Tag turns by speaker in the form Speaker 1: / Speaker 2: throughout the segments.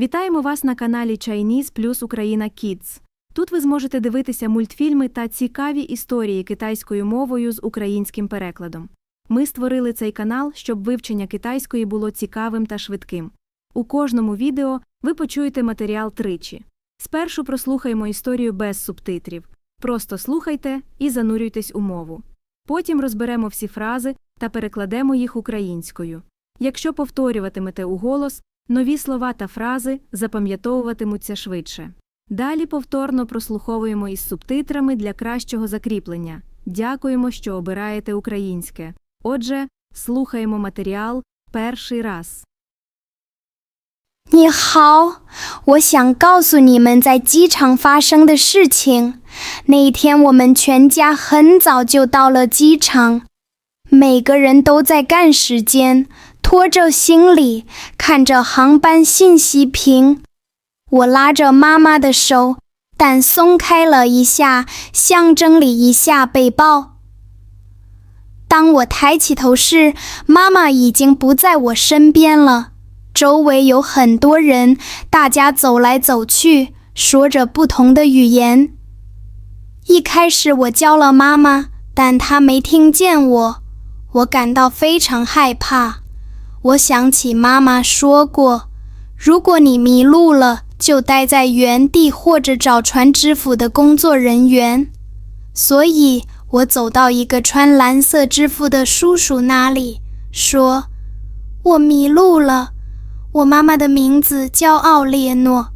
Speaker 1: Вітаємо вас на каналі Chinese плюс Україна Kids. Тут ви зможете дивитися мультфільми та цікаві історії китайською мовою з українським перекладом. Ми створили цей канал, щоб вивчення китайської було цікавим та швидким. У кожному відео ви почуєте матеріал тричі. Спершу прослухаємо історію без субтитрів. Просто слухайте і занурюйтесь у мову. Потім розберемо всі фрази та перекладемо їх українською. Якщо повторюватимете уголос, нові слова та фрази запам'ятовуватимуться швидше. Далі повторно прослуховуємо із субтитрами для кращого закріплення. Дякуємо, що обираєте українське. Отже, слухаємо матеріал перший раз.
Speaker 2: 你好，我想告诉你们在机场发生的事情。那一天，我们全家很早就到了机场，每个人都在赶时间， 拖着行李，看着航班信息屏。我拉着妈妈的手，但松开了一下，象征了一下背包。当我抬起头时，妈妈已经不在我身边了。周围有很多人，大家走来走去，说着不同的语言。一开始我叫了妈妈，但她没听见我，我感到非常害怕。我想起妈妈说过，如果你迷路了，就待在原地或者找船支付的工作人员。所以我走到一个穿蓝色制服的叔叔那里，说：“我迷路了。”我妈妈的名字叫奥列诺，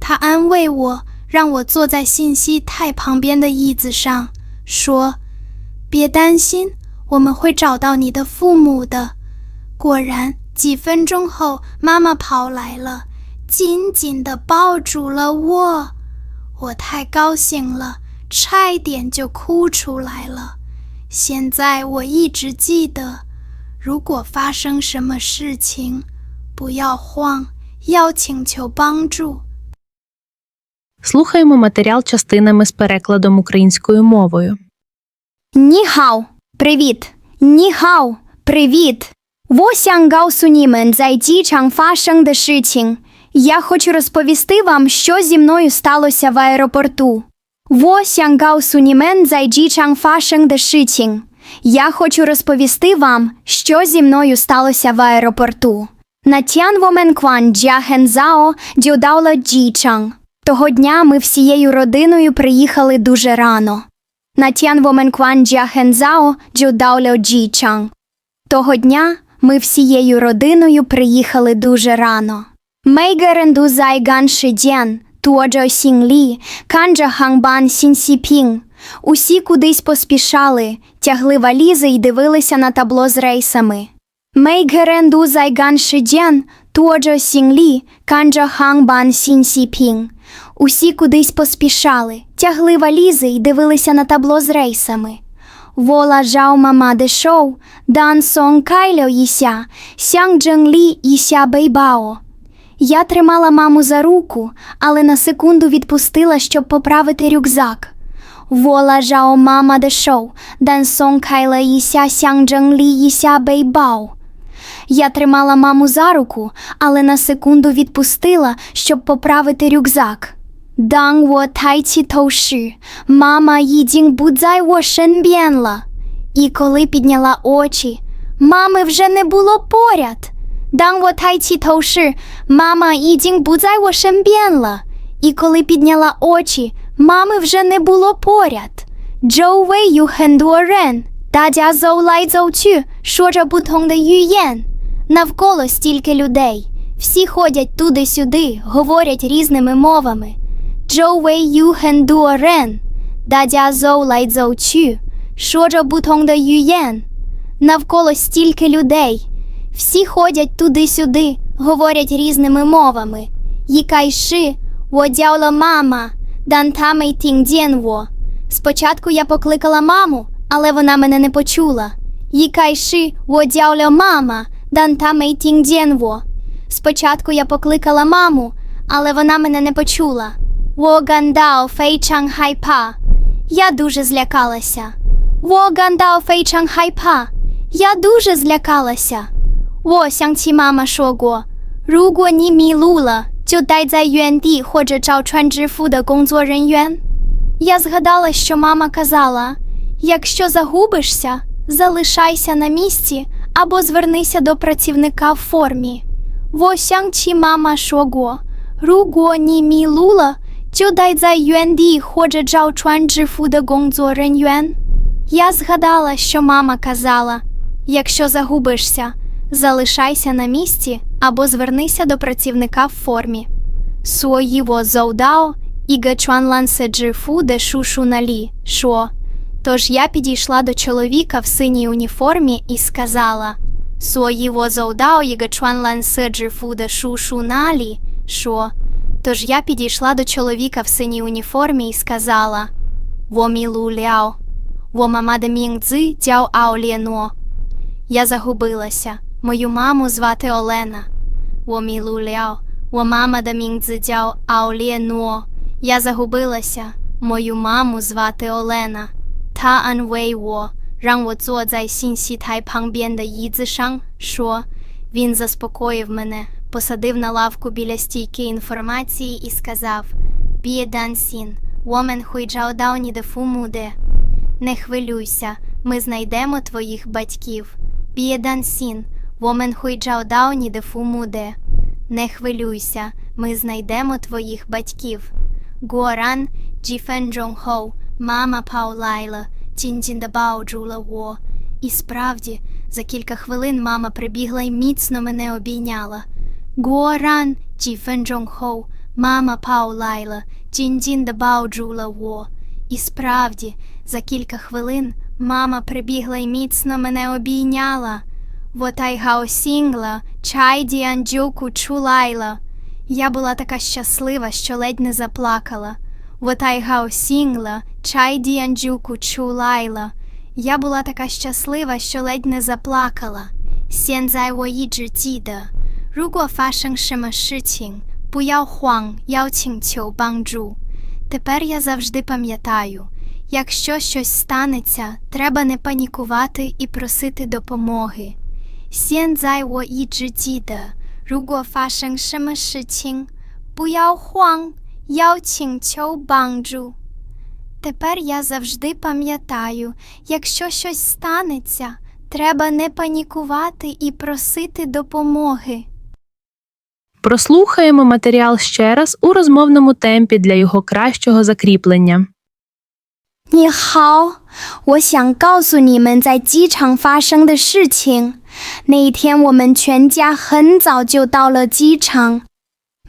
Speaker 2: 她安慰我，让我坐在信息台旁边的椅子上，说：“别担心，我们会找到你的父母的。”果然，几分钟后，妈妈跑来了，紧紧地抱住了我。我太高兴了，差一点就哭出来了。现在我一直记得，如果发生什么事情。不要慌，要请求帮助。
Speaker 3: Слухаємо матеріал частинами з перекладом українською мовою.
Speaker 2: 你好，привіт。你好，привіт。 我想告诉你们在机场发生的事情。Я хочу розповісти вам, що зі мною сталося в аеропорту. 我想告诉你们在机场发生的事情. Я хочу розповісти вам, що зі мною сталося в аеропорту. На Тянвоменкван Джахензао дюдаула Джічанг. Того дня ми всією родиною приїхали дуже рано. На Тянвоменкван Джахензао дюдаула Джічанг. Того дня ми всією родиною приїхали дуже рано. Мейгеренду зайган шидян, туоджо сінглі, канджа хангбан сінсіпінг. Усі кудись поспішали, тягли валізи й дивилися на табло з рейсами. Мейгеренду зайган шидян, туоджо сінглі, канджа хангбан сінсіпінг. Усі кудись поспішали, тягли валізи й дивилися на табло з рейсами. Вола жао мама де шоу, дан сон кайло їся, сянг джен лі їся бейбао. Я тримала маму за руку, але на секунду відпустила, щоб поправити рюкзак. Вола жао мама де шоу, дан сон кайло їся, сянг джен лі їся бейбао. Я тримала маму за руку, але на секунду відпустила, щоб поправити рюкзак. 当我抬起头时，妈妈已经不在我身边了。І коли підняла очі, мами вже не було поряд. 当我抬起头时，妈妈已经不在我身边了。І коли підняла очі, мами вже не було поряд. 周围有很多人，大家走来走去，说着不同的语言。Навколо стільки людей. Всі ходять туди-сюди, говорять різними мовами. 周围有很多人，大家走来走去，说着不同的语言。Навколо стільки людей. Всі ходять туди-сюди, говорять різними мовами. 一开始我叫了妈妈，但她没听见我。Спочатку я покликала маму, але вона мене не почула. 一开始我叫了妈妈，但她没听见我。Спочатку я покликала маму, але вона мене не почула. Вогандау фей чанг хайпа. Я дуже злякалася. Вогандау фей чанг хайпа. Я дуже злякалася. Во сянці мама шого. Руго ні мі лула. Тю дай за юенді, хоче чао чуан джифу да юен. Я згадала, що мама казала, якщо загубишся, залишайся на місці або звернися до працівника в формі. Во сянчі мама шого. Руго ні мі лула 就待在原地或者找穿支付的工作人员。Я згадала, що мама казала: якщо загубишся, залишайся на місці або звернися до працівника в формі. 所以我走到一个穿蓝色制服的叔叔那里，说。Тож я підійшла до чоловіка в синій уніформі і сказала: 所以我走到一个穿蓝 Тож я підійшла до чоловіка в синій уніформі і сказала «Во мі лу ляо, во мама де мінг цзи ао ліно». Я загубилася. Мою маму звати Олена. «Во мі ляо, во мама де мінг цзи ао ліно». Я загубилася. Мою маму звати Олена. Та ан вей во, ранг во цуо цай сін сі тай панг бєн де їдзи шо. Він заспокоїв мене посадив на лавку біля стійки інформації і сказав Бієдансін, Woman Хуйджаодауні Дефумуде. Не хвилюйся, ми знайдемо твоїх батьків. Бієдансін, Woman Хуйджаодауні Дефумуде. Не хвилюйся, ми знайдемо твоїх батьків. Гуаран Джіфен Джонгхоу, мама Паулайла, Тіндіндабао Джула Во. І справді, за кілька хвилин мама прибігла і міцно мене обійняла. Гуаран Джіфен Джонг Хоу, мама Паулайла, 紧紧地抱住了我. І справді, за кілька хвилин мама прибігла і міцно мене обійняла. Вотайгао сінгла, чай діанджуку чулайла. Я була така щаслива, що ледь не заплакала. Вотайгао сінгла, чай діанджуку чулайла. Я була така щаслива, що ледь не заплакала. 现在我一直记得， 如果发生什么事情，不要慌，要请求帮助。Тепер я завжди пам'ятаю, якщо щось станеться, треба не панікувати і просити допомоги. 现在我一直记得，如果发生什么事情，不要慌，要请求帮助。Тепер я завжди пам'ятаю, якщо щось станеться, треба не панікувати і просити допомоги.
Speaker 3: Прослухаємо матеріал ще раз у розмовному темпі для його кращого закріплення.
Speaker 2: 你好，我想告诉你们在机场发生的事情。那一天，我们全家很早就到了机场，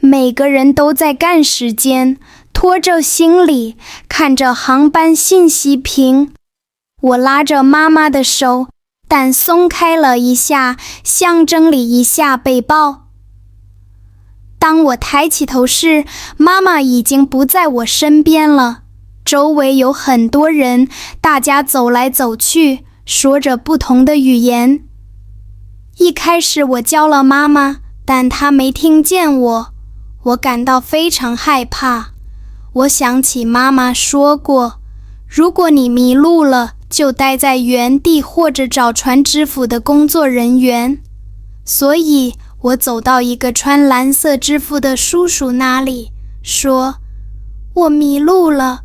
Speaker 2: 每个人都在赶时间，拖着行李，看着航班信息屏。我拉着妈妈的手，但松开了一下，象征了一下背包。 当我抬起头时，妈妈已经不在我身边了。周围有很多人，大家走来走去，说着不同的语言。一开始我叫了妈妈，但她没听见我，我感到非常害怕。我想起妈妈说过，如果你迷路了，就待在原地或者找船支付的工作人员。所以我走到一个穿蓝色制服的叔叔那里，说：“我迷路了。”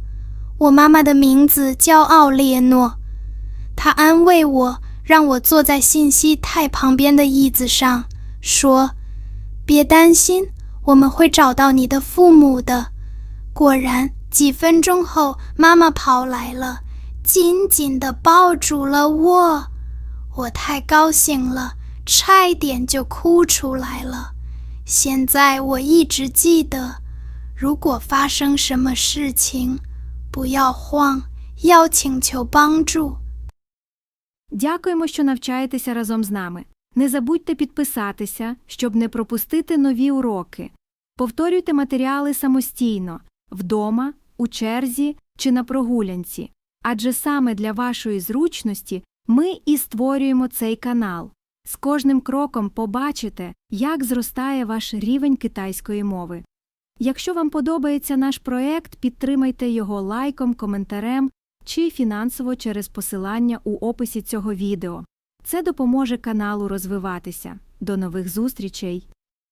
Speaker 2: 我妈妈的名字叫奥列诺，她安慰我，让我坐在信息台旁边的椅子上，说：“别担心，我们会找到你的父母的。”果然，几分钟后，妈妈跑来了，紧紧地抱住了我。我太高兴了，差一点就哭出来了。现在我一直记得，如果发生什么事情。不要慌，要请求帮助。
Speaker 1: Дякуємо, що навчаєтеся разом з нами. Не забудьте підписатися, щоб не пропустити нові уроки. Повторюйте матеріали самостійно вдома, у черзі чи на прогулянці, адже саме для вашої зручності ми і створюємо цей канал. З кожним кроком побачите, як зростає ваш рівень китайської мови. Якщо вам подобається наш проект, підтримайте його лайком, коментарем чи фінансово через посилання у описі цього відео. Це допоможе каналу розвиватися. До нових зустрічей!